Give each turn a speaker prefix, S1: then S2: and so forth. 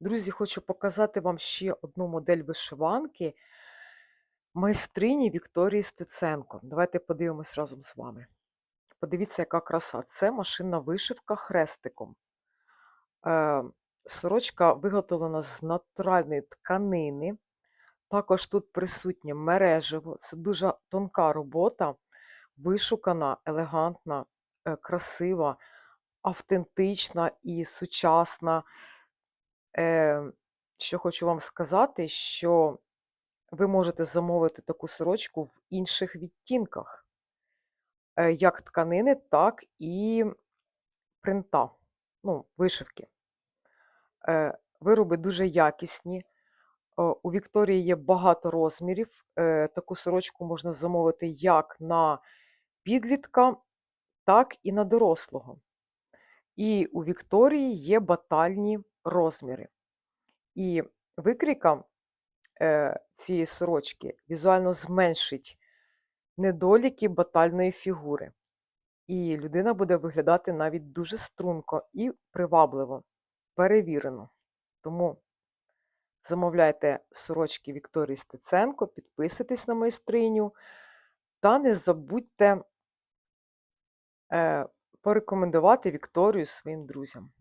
S1: Друзі, хочу показати вам ще одну модель вишиванки майстрині Вікторії Стеценко. Давайте подивимось разом з вами. Подивіться, яка краса. Це машинна вишивка хрестиком. Е, Сорочка виготовлена з натуральної тканини. Також тут присутнє мережево. Це дуже тонка робота, вишукана, елегантна, е, красива, автентична і сучасна. Е, Що хочу вам сказати, що ви можете замовити таку сорочку в інших відтінках, е, як тканини, так і принта, ну, вишивки. Е, Вироби дуже якісні. О, У Вікторії є багато розмірів. Е, Таку сорочку можна замовити як на підлітка, так і на дорослого. І у Вікторії є батальні розміри. І викрійка е, цієї сорочки візуально зменшить недоліки батальної фігури. І людина буде виглядати навіть дуже струнко і привабливо, перевірено. Тому замовляйте сорочки Вікторії Стеценко, підписуйтесь на майстриню та не забудьте е, порекомендувати Вікторію своїм друзям.